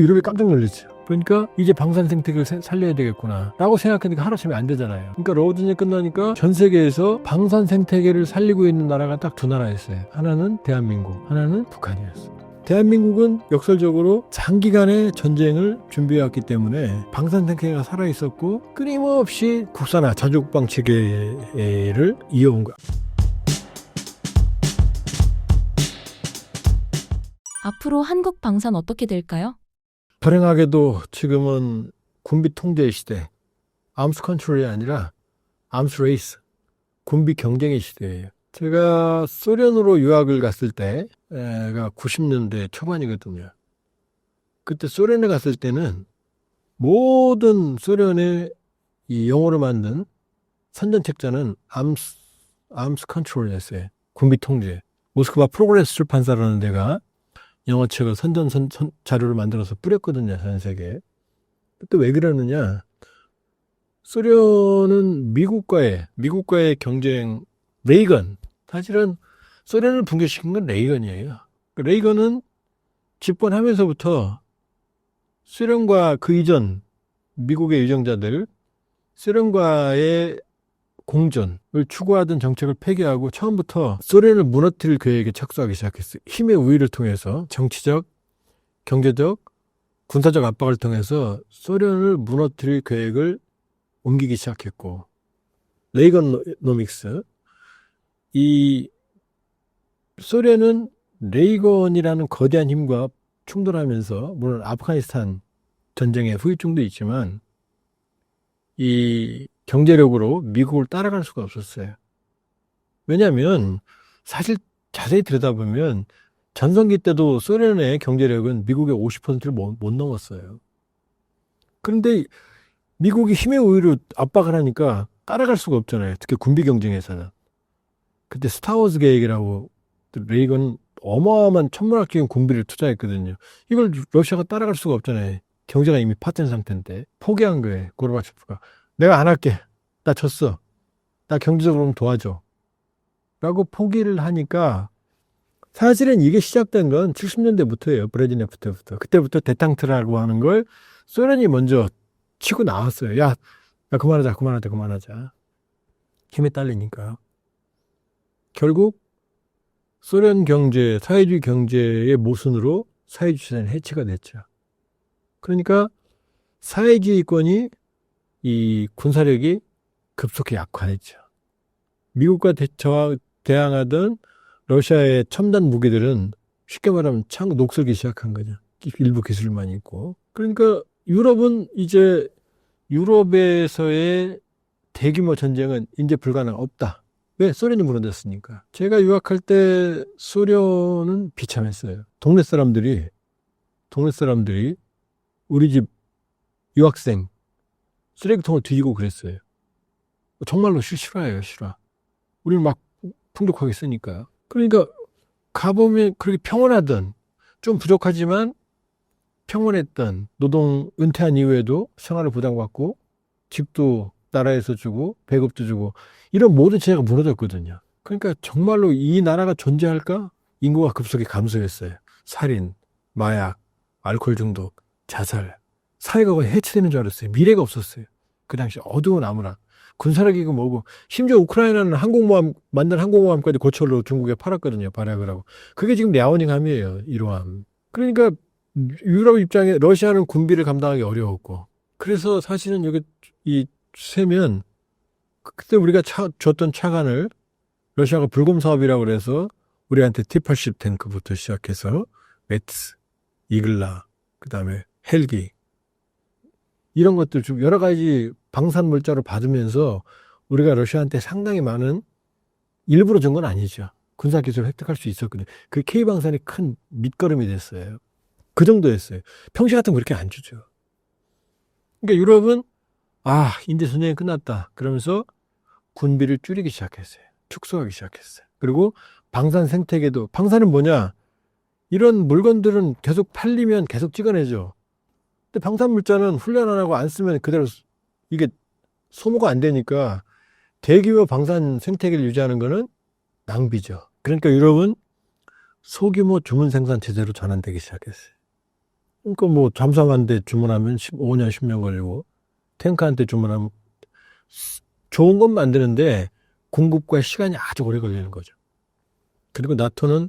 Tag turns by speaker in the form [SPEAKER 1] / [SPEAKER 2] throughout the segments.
[SPEAKER 1] 유럽이 깜짝 놀랐죠. 그러니까 이제 방산 생태계를 세- 살려야 되겠구나 라고 생각하니까 하루아침에 안 되잖아요. 그러니까 러우전이 끝나니까 전 세계에서 방산 생태계를 살리고 있는 나라가 딱 두 나라였어요. 하나는 대한민국, 하나는 북한이었어요. 대한민국은 역설적으로 장기간의 전쟁을 준비해왔기 때문에 방산 생태계가 살아있었고 끊임없이 국산화 자주국방 체계를 이어온 거야.
[SPEAKER 2] 앞으로 한국 방산 어떻게 될까요?
[SPEAKER 1] 불행하게도 지금은 군비 통제 시대, 암스 컨트롤이 아니라 암스 레이스, 군비 경쟁의 시대예요. 제가 소련으로 유학을 갔을 때가 90년대 초반이거든요. 그때 소련에 갔을 때는 모든 소련의 이 영어로 만든 선전책자는 암스, 암스 컨트롤이었어요. 군비 통제. 모스크바 프로그레스 출판사라는 데가 영어책을 선전 선, 선- 자료를 만들어서 뿌렸거든요, 전 세계에. 또왜 그러느냐. 소련은 미국과의, 미국과의 경쟁, 레이건. 사실은 소련을 붕괴시킨 건 레이건이에요. 그 레이건은 집권하면서부터 소련과 그 이전 미국의 유정자들, 소련과의 공존을 추구하던 정책을 폐기하고 처음부터 소련을 무너뜨릴 계획에 착수하기 시작했어요. 힘의 우위를 통해서 정치적, 경제적, 군사적 압박을 통해서 소련을 무너뜨릴 계획을 옮기기 시작했고 레이건 노믹스 이 소련은 레이건이라는 거대한 힘과 충돌하면서 물론 아프가니스탄 전쟁의 후유증도 있지만 이 경제력으로 미국을 따라갈 수가 없었어요. 왜냐하면 사실 자세히 들여다보면 전성기 때도 소련의 경제력은 미국의 50%를 못, 못 넘었어요. 그런데 미국이 힘의 우위로 압박을 하니까 따라갈 수가 없잖아요. 특히 군비 경쟁에서는. 그때 스타워즈 계획이라고 레이건 어마어마한 천문학적인 군비를 투자했거든요. 이걸 러시아가 따라갈 수가 없잖아요. 경제가 이미 파탄 상태인데 포기한 거예요. 고르바초프가. 내가 안 할게. 나 졌어. 나 경제적으로 좀 도와줘. 라고 포기를 하니까 사실은 이게 시작된 건 70년대부터예요. 브레지네프 때부터. 그때부터 대탕트라고 하는 걸 소련이 먼저 치고 나왔어요. 야, 야 그만하자, 그만하자, 그만하자. 힘에 딸리니까. 결국 소련 경제, 사회주의 경제의 모순으로 사회주의 시대는 해체가 됐죠. 그러니까 사회주의권이 이 군사력이 급속히 약화했죠. 미국과 대, 저와 대항하던 러시아의 첨단 무기들은 쉽게 말하면 창 녹슬기 시작한 거죠. 일부 기술만 있고. 그러니까 유럽은 이제 유럽에서의 대규모 전쟁은 이제 불가능 없다. 왜? 소련이 무너졌으니까. 제가 유학할 때 소련은 비참했어요. 동네 사람들이, 동네 사람들이 우리 집 유학생 쓰레기통을 뒤지고 그랬어요. 정말로 실- 실화예요, 실화. 우리는 막 풍족하게 쓰니까요. 그러니까 가보면 그렇게 평온하던 좀 부족하지만 평온했던 노동 은퇴한 이후에도 생활을 보장받고 집도 나라에서 주고 배급도 주고 이런 모든 체제가 무너졌거든요. 그러니까 정말로 이 나라가 존재할까? 인구가 급속히 감소했어요. 살인, 마약, 알코올 중독, 자살, 사회가 거의 해체되는 줄 알았어요. 미래가 없었어요. 그 당시 어두운 아무나 군사력이고 뭐고 심지어 우크라이나는 항공모함 만든 항공모함까지 고철로 중국에 팔았거든요. 발약을 하고 그게 지금 랴오닝함이에요. 이러함. 그러니까 유럽 입장에 러시아는 군비를 감당하기 어려웠고 그래서 사실은 여기 이 세면 그때 우리가 차, 줬던 차관을 러시아가 불금 사업이라고 그래서 우리한테 T-80 탱크부터 시작해서 메츠, 이글라, 그 다음에 헬기 이런 것들 좀 여러 가지 방산 물자를 받으면서 우리가 러시아한테 상당히 많은 일부러 준 건 아니죠. 군사 기술을 획득할 수 있었거든요. 그 K 방산이 큰 밑거름이 됐어요. 그 정도였어요. 평시 같은 거 그렇게 안 주죠. 그러니까 유럽은 아 이제 전쟁이 끝났다. 그러면서 군비를 줄이기 시작했어요. 축소하기 시작했어요. 그리고 방산 생태계도 방산은 뭐냐? 이런 물건들은 계속 팔리면 계속 찍어내죠. 근데 방산 물자는 훈련 안 하고 안 쓰면 그대로 이게 소모가 안 되니까 대규모 방산 생태계를 유지하는 거는 낭비죠. 그러니까 유럽은 소규모 주문 생산 체제로 전환되기 시작했어요. 그러니까 뭐 잠수함한테 주문하면 5년, 10년 걸리고 탱크한테 주문하면 좋은 건 만드는데 공급과 시간이 아주 오래 걸리는 거죠. 그리고 나토는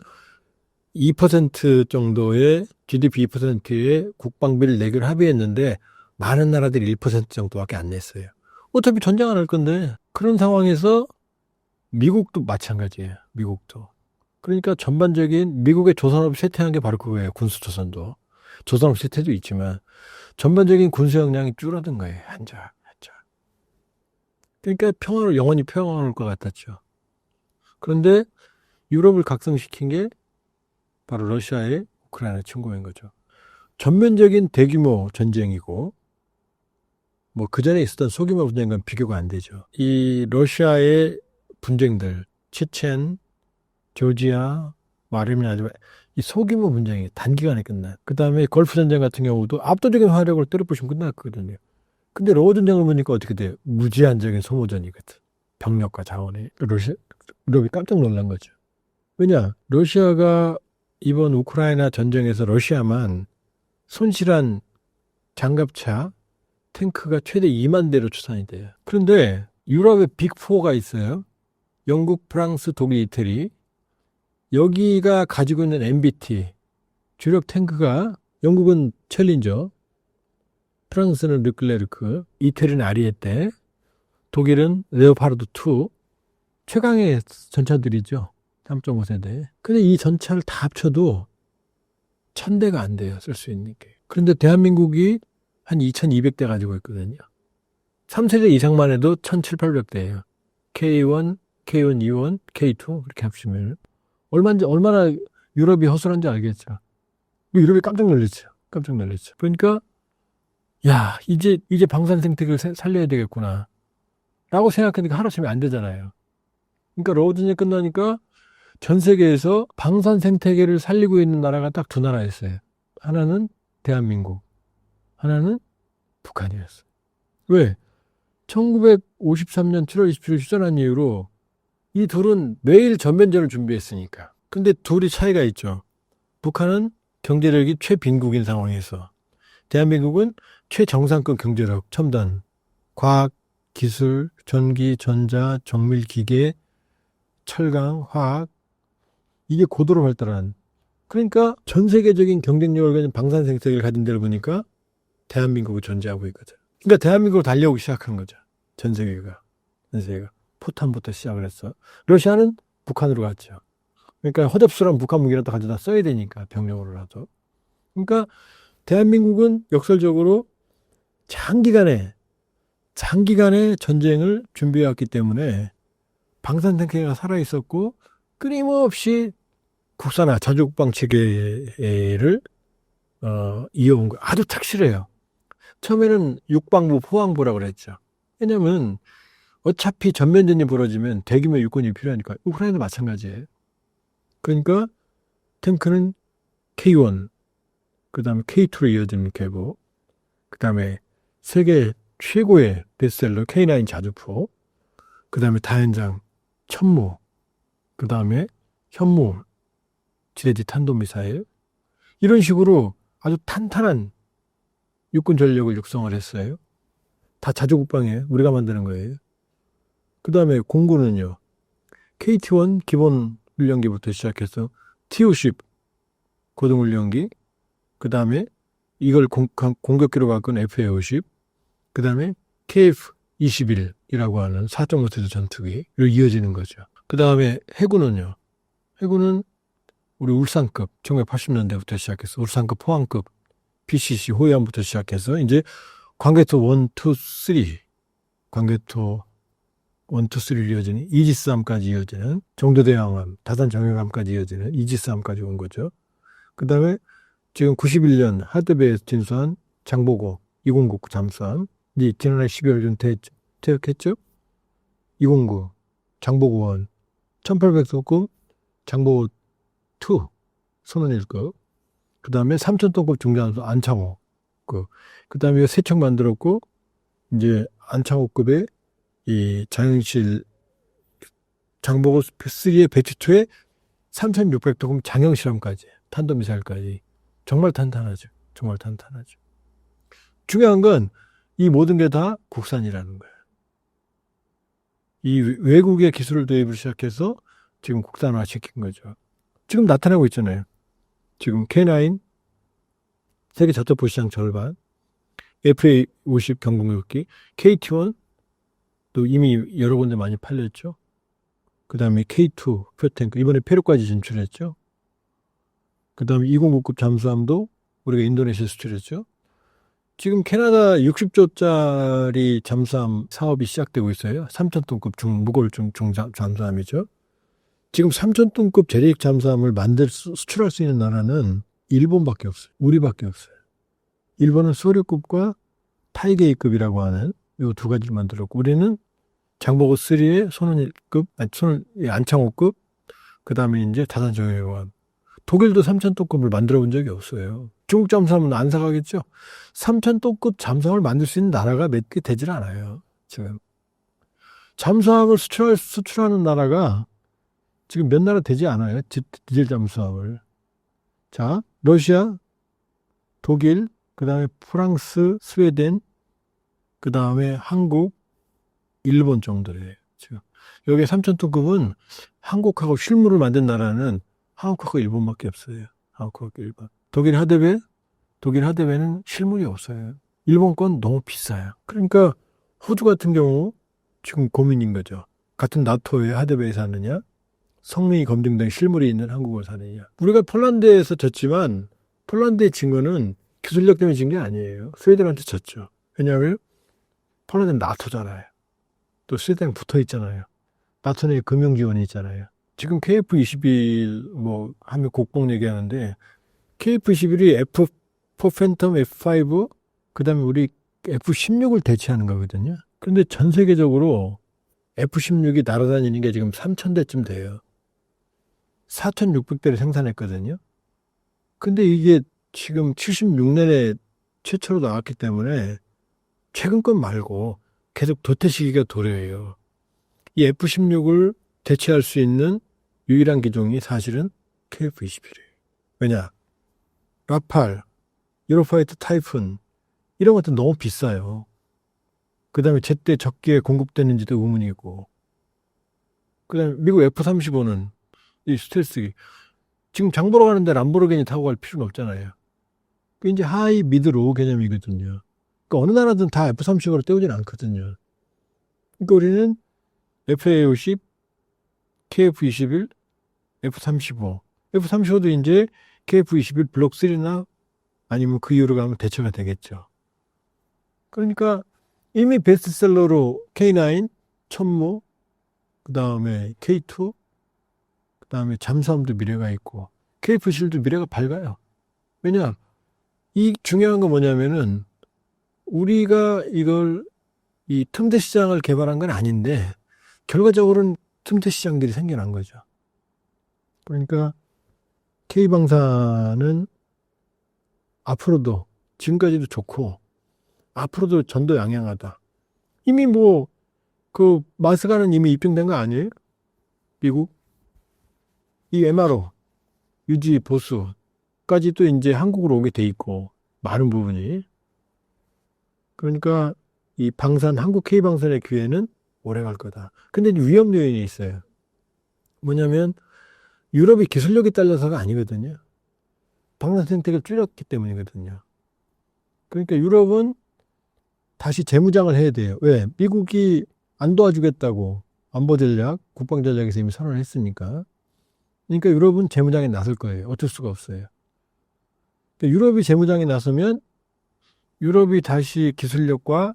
[SPEAKER 1] 2% 정도의 GDP 2%의 국방비를 내기로 합의했는데 많은 나라들이 1% 정도밖에 안 냈어요. 어차피 전쟁 안 할 건데 그런 상황에서 미국도 마찬가지예요. 미국도. 그러니까 전반적인 미국의 조선업 쇠퇴한 게 바로 그거예요. 군수 조선도. 조선업 쇠퇴도 있지만 전반적인 군수 역량이 줄어든 거예요. 한자, 한자. 그러니까 평화를 영원히 평화로울 것 같았죠. 그런데 유럽을 각성시킨 게 바로 러시아의 우크라이나 침공인 거죠. 전면적인 대규모 전쟁이고 뭐 그 전에 있었던 소규모 분쟁과는 비교가 안 되죠. 이 러시아의 분쟁들, 체첸, 조지아, 마르미나 이 소규모 분쟁이 단기간에 끝나. 그 다음에 걸프 전쟁 같은 경우도 압도적인 화력을 때려부시면 끝났거든요. 근데 러어 전쟁을 보니까 어떻게 돼요? 무제한적인 소모전이거든. 병력과 자원이. 러시아, 유럽이 깜짝 놀란 거죠. 왜냐? 러시아가 이번 우크라이나 전쟁에서 러시아만 손실한 장갑차, 탱크가 최대 2만 대로 추산이 돼요. 그런데 유럽의 빅4가 있어요. 영국, 프랑스, 독일, 이태리. 여기가 가지고 있는 MBT, 주력 탱크가 영국은 챌린저, 프랑스는 르클레르크, 이태리는 아리에테, 독일은 레오파르드 2, 최강의 전차들이죠. 3.5세대. 근데 이 전차를 다 합쳐도 천 대가 안 돼요. 쓸 수 있는 게. 그런데 대한민국이 한 2,200대 가지고 있거든요. 3세대 이상만 해도 1,700, 800대예요. K1, K1, E1, K2 이렇게 합치면 얼마인지 얼마나 유럽이 허술한지 알겠죠. 유럽이 깜짝 놀랐죠. 깜짝 놀랐죠. 그러니까 야 이제 이제 방산 생태계를 사- 살려야 되겠구나. 라고 생각하니까 하루아침에 안 되잖아요. 그러니까 러우전이 끝나니까 전 세계에서 방산 생태계를 살리고 있는 나라가 딱 두 나라였어요. 하나는 대한민국, 하나는 북한이었어요. 왜? 1953년 7월 27일 휴전한 이후로 이 둘은 매일 전면전을 준비했으니까. 근데 둘이 차이가 있죠. 북한은 경제력이 최빈국인 상황에서 대한민국은 최정상급 경제력, 첨단, 과학, 기술, 전기, 전자, 정밀 기계, 철강, 화학 이게 고도로 발달한 그러니까 전 세계적인 경쟁력을 가진 방산 생태계를 가진 데를 보니까 대한민국이 존재하고 있거든. 그러니까 대한민국으로 달려오기 시작한 거죠. 전 세계가. 전 세계가. 포탄부터 시작을 했어. 러시아는 북한으로 갔죠. 그러니까 허접스러운 북한 무기라도 가져다 써야 되니까 병력으로라도. 그러니까 대한민국은 역설적으로 장기간에 장기간의 전쟁을 준비해왔기 때문에 방산 생태계가 살아 있었고 끊임없이 국산화 자주국방 체계를 어, 이어온 거 아주 착실해요. 처음에는 육방부, 포항부라고 그랬죠. 왜냐면 어차피 전면전이 벌어지면 대규모 육군이 필요하니까 우크라이나도 마찬가지예요. 그러니까 탱크는 K1, 그 다음에 K2로 이어지는 계보, 그 다음에 세계 최고의 베스트셀러 K9 자주포, 그 다음에 다연장 천무, 그 다음에 현무, 지대지 탄도미사일, 이런 식으로 아주 탄탄한 육군 전력을 육성을 했어요. 다 자주국방이에요. 우리가 만드는 거예요. 그 다음에 공군은요. KT-1 기본 훈련기부터 시작해서 TO-10 고등훈련기, 그 다음에 이걸 공, 공격기로 바꾼 FA-50, 그 다음에 KF-21이라고 하는 4.5세대 전투기로 이어지는 거죠. 그 다음에 해군은요. 해군은 우리 울산급 1980년대부터 시작해서 울산급 포항급 PCC 호위함부터 시작해서 이제 광개토 1, 2, 3 광개토 1, 2, 3를 이어지는 이지스함까지 이어지는 정도대왕함, 다산 정형함까지 이어지는 이지스함까지 온 거죠. 그 다음에 지금 91년 하드베이에서 진수한 장보고 2099 잠수함 이제 지난해 12월 중 퇴, 퇴역했죠. 209 장보고 1 1800소급 장보고 2 손은 1급 그 다음에 3,000톤급 중장수 안창호 그, 그 다음에 세척 만들었고 이제 안창호급의 이 장영실 장보고 3의 배치 2에 3,600톤급 장영실함까지 탄도미사일까지 정말 탄탄하죠. 정말 탄탄하죠. 중요한 건 이 모든 게 다 국산이라는 거예요. 이 외국의 기술을 도입을 시작해서 지금 국산화 시킨 거죠. 지금 나타나고 있잖아요. 지금 K9 세계 저점포 시장 절반, FA50 경공격기, KT1 또 이미 여러 군데 많이 팔렸죠. 그 다음에 K2 표탱크 이번에 페루까지 진출했죠. 그 다음에 2099급 잠수함도 우리가 인도네시아 수출했죠. 지금 캐나다 60조짜리 잠수함 사업이 시작되고 있어요. 3,000톤급 중 무거울 중, 중 잠- 잠수함이죠. 지금 3,000톤급 재래식 잠수함을 만들 수, 수출할 수 있는 나라는 일본밖에 없어요. 우리밖에 없어요. 일본은 소류급과 타이게이급이라고 하는 이두 가지를 만들었고 우리는 장보고 3의 손은일급, 아니 손은 예, 안창호급, 그 다음에 이제 다산정유관. 독일도 3,000톤급을 만들어 본 적이 없어요. 중국 잠수함은 안 사가겠죠? 3,000톤급 잠수함을 만들 수 있는 나라가 몇 개 되질 않아요. 지금. 잠수함을 수출할, 수출하는 나라가 지금 몇 나라 되지 않아요. 디- 디젤 잠수함을. 자, 러시아, 독일, 그 다음에 프랑스, 스웨덴, 그 다음에 한국, 일본 정도래요. 지금. 여기 3,000톤급은 한국하고 실물을 만든 나라는 한국하고 일본밖에 없어요. 한국하고 일본. 독일 하드베, 독일 하드베는 실물이 없어요. 일본 건 너무 비싸요. 그러니까 호주 같은 경우 지금 고민인 거죠. 같은 나토의 하드베에 사느냐, 성능이 검증된 실물이 있는 한국을 사느냐. 우리가 폴란드에서 졌지만 폴란드의 진 거는 기술력 때문에 진 게 아니에요. 스웨덴한테 졌죠. 왜냐하면 폴란드는 나토잖아요. 또 스웨덴 붙어 있잖아요. 나토 내 금융 지원이 있잖아요. 지금 KF21 뭐 하면 곡봉 얘기하는데 KF21이 F4 팬텀 F5 그다음에 우리 F16을 대체하는 거거든요. 그런데 전 세계적으로 F16이 날아다니는 게 지금 3,000대쯤 돼요. 4,600대를 생산했거든요. 근데 이게 지금 76년에 최초로 나왔기 때문에 최근 건 말고 계속 도태 시기가 도래해요. 이 F16을 대체할 수 있는 유일한 기종이 사실은 KF21이에요. 왜냐? 라팔, 유로파이트 타이푼 이런 것도 너무 비싸요. 그 다음에 제때 적기에 공급되는지도 의문이고 그 다음에 미국 F-35는 이 스텔스 지금 장 보러 가는데 람보르기니 타고 갈 필요는 없잖아요. 그 이제 하이, 미드, 로우 개념이거든요. 그러니까 어느 나라든 다 F-35로 때우진 않거든요. 그러니까 우리는 FA-50, KF-21, F-35. F-35도 이제 KF-21 블록 3나 아니면 그 이후로 가면 대처가 되겠죠. 그러니까 이미 베스트셀러로 K9, 천모, 그 다음에 K2, 그 다음에 잠수함도 미래가 있고 KF-실도 미래가 밝아요. 왜냐? 이 중요한 건 뭐냐면은 우리가 이걸 이 틈새 시장을 개발한 건 아닌데 결과적으로는 틈새 시장들이 생겨난 거죠. 그러니까 K방사는 앞으로도 지금까지도 좋고 앞으로도 전도 양양하다. 이미 뭐 그 마스가는 이미 입증된 거 아니에요? 미국 이 MRO 유지 보수까지도 이제 한국으로 오게 돼 있고 많은 부분이 그러니까 이 방산 한국 K 방산의 기회는 오래 갈 거다. 근데 위험 요인이 있어요. 뭐냐면 유럽이 기술력이 딸려서가 아니거든요. 방산 생태계를 줄였기 때문이거든요. 그러니까 유럽은 다시 재무장을 해야 돼요. 왜? 미국이 안 도와주겠다고 안보 전략, 국방 전략에서 이미 선언을 했으니까. 그러니까 유럽은 재무장에 나설 거예요. 어쩔 수가 없어요. 그러니까 유럽이 재무장에 나서면 유럽이 다시 기술력과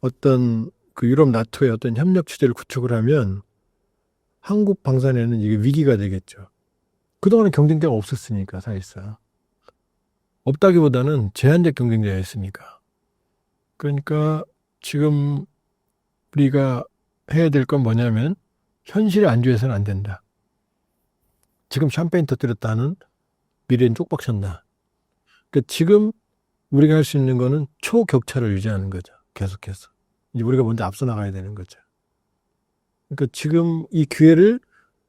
[SPEAKER 1] 어떤 그 유럽 나토의 어떤 협력 체제를 구축을 하면 한국 방산에는 이게 위기가 되겠죠. 그동안은 경쟁자가 없었으니까 사실상. 없다기보다는 제한적 경쟁자였으니까. 그러니까 지금 우리가 해야 될 건 뭐냐면 현실에 안주해서는 안 된다. 지금 샴페인 터뜨렸다는 미래는 쪽박쳤나. 그러니까 지금 우리가 할 수 있는 거는 초격차를 유지하는 거죠. 계속해서. 이제 우리가 먼저 앞서 나가야 되는 거죠. 그러니까 지금 이 기회를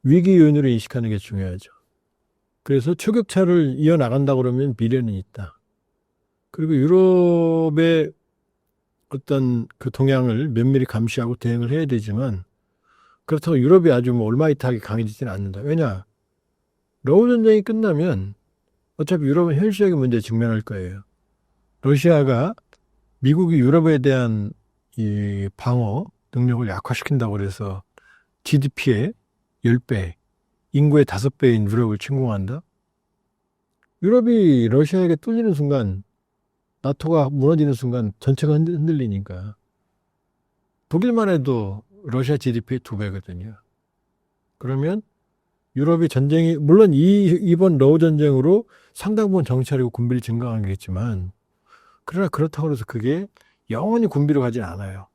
[SPEAKER 1] 위기 요인으로 인식하는 게 중요하죠. 그래서 초격차를 이어나간다 그러면 미래는 있다. 그리고 유럽의 어떤 그 동향을 면밀히 감시하고 대응을 해야 되지만 그렇다고 유럽이 아주 뭐 올마이트하게 강해지지는 않는다. 왜냐? 러우 전쟁이 끝나면 어차피 유럽은 현실적인 문제에 직면할 거예요. 러시아가 미국이 유럽에 대한 이 방어 능력을 약화시킨다고 그래서 GDP의 10배, 인구의 5배인 유럽을 침공한다? 유럽이 러시아에게 뚫리는 순간, 나토가 무너지는 순간 전체가 흔들- 흔들리니까. 독일만 해도 러시아 GDP의 2배거든요. 그러면 유럽이 전쟁이, 물론 이, 이번 러우 전쟁으로 상당 부분 정찰이고 군비를 증강하겠지만, 그러나 그렇다고 해서 그게 영원히 군비로 가진 않아요.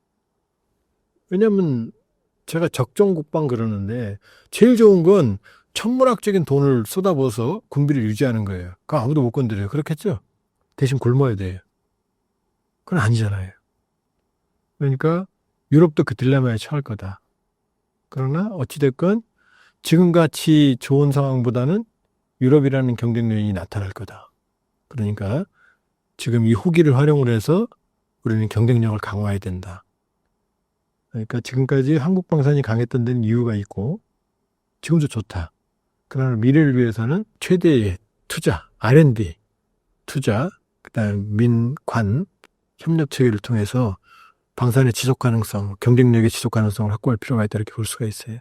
[SPEAKER 1] 왜냐면 제가 적정 국방 그러는데 제일 좋은 건 천문학적인 돈을 쏟아부어서 군비를 유지하는 거예요. 그럼 아무도 못 건드려요. 그렇겠죠? 대신 굶어야 돼요. 그건 아니잖아요. 그러니까 유럽도 그 딜레마에 처할 거다. 그러나 어찌됐건 지금같이 좋은 상황보다는 유럽이라는 경쟁 요인이 나타날 거다. 그러니까 지금 이 후기를 활용을 해서 우리는 경쟁력을 강화해야 된다. 그러니까 지금까지 한국 방산이 강했던 데는 이유가 있고 지금도 좋다. 그러나 미래를 위해서는 최대의 투자, R&D 투자, 그다음 민관 협력 체계를 통해서 방산의 지속 가능성, 경쟁력의 지속 가능성을 확보할 필요가 있다 이렇게 볼 수가 있어요.